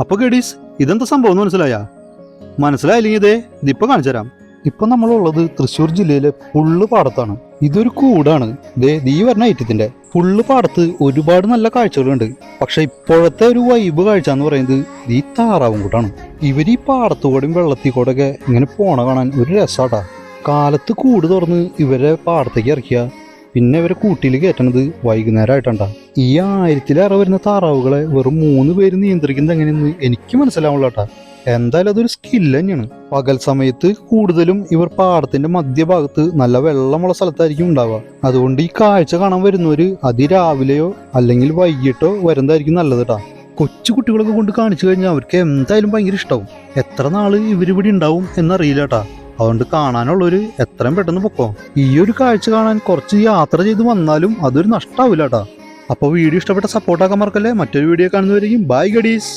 അപ്പൊ ഗഡീസ് ഇതെന്താ സംഭവം എന്ന് മനസ്സിലായാ? മനസ്സിലായില്ലെങ്കിൽ ഇതേ ഇതിപ്പോ കാണിച്ചു തരാം. ഇപ്പൊ നമ്മളുള്ളത് തൃശ്ശൂർ ജില്ലയിലെ ഫുള്ള് പാടത്താണ്. ഇതൊരു കൂടാണ്. ദേ ദീ പറഞ്ഞ ഐറ്റത്തിന്റെ ഫുള്ള് പാടത്ത് ഒരുപാട് നല്ല കാഴ്ചകളുണ്ട്. പക്ഷെ ഇപ്പോഴത്തെ ഒരു വൈബ് കാഴ്ച എന്ന് പറയുന്നത് ഈ താറാവും കൂട്ടാണ് ഇവർ ഈ പാടത്തുകൂടെയും വെള്ളത്തിൽ കൂടെയൊക്കെ ഇങ്ങനെ പോണ കാണാൻ ഒരു രസാട്ടാ. കാലത്ത് കൂട് തുറന്ന് ഇവരെ പാടത്തേക്ക് ഇറക്കിയ പിന്നെ ഇവരെ കൂട്ടിയിൽ കയറ്റണത് വൈകുന്നേരമായിട്ടാണ് ഈ ആയിരത്തിലേറെ വരുന്ന താറാവുകളെ വെറും മൂന്ന് പേര് നിയന്ത്രിക്കുന്നത് എങ്ങനെയെന്ന് എനിക്ക് മനസ്സിലാവുള്ള എന്തായാലും അതൊരു സ്കില്ല് തന്നെയാണ്. പകൽ സമയത്ത് കൂടുതലും ഇവർ പാടത്തിന്റെ മധ്യഭാഗത്ത് നല്ല വെള്ളമുള്ള സ്ഥലത്തായിരിക്കും ഉണ്ടാവുക. അതുകൊണ്ട് ഈ കാഴ്ച കാണാൻ വരുന്നവര് അതിരാവിലെയോ അല്ലെങ്കിൽ വൈകിട്ടോ വരുന്നതായിരിക്കും നല്ലത് കേട്ടാ കൊച്ചു കുട്ടികളൊക്കെ കൊണ്ട് കാണിച്ചു കഴിഞ്ഞാൽ അവർക്ക് എന്തായാലും ഭയങ്കര ഇഷ്ടവും. എത്ര നാൾ ഇവരിവിടെ ഉണ്ടാവും എന്നറിയില്ല കേട്ടാ അതുകൊണ്ട് കാണാനുള്ളൊരു എത്രയും പെട്ടെന്ന് പൊക്കോ. ഈ ഒരു കാഴ്ച കാണാൻ കുറച്ച് യാത്ര ചെയ്ത് വന്നാലും അതൊരു നഷ്ടാവില്ല കേട്ടാ അപ്പോൾ വീഡിയോ ഇഷ്ടപ്പെട്ട സപ്പോർട്ടാക്കാൻ മറക്കല്ലേ? മറ്റൊരു വീഡിയോ കാണുന്നവരെയും ബൈ ഗഡീസ്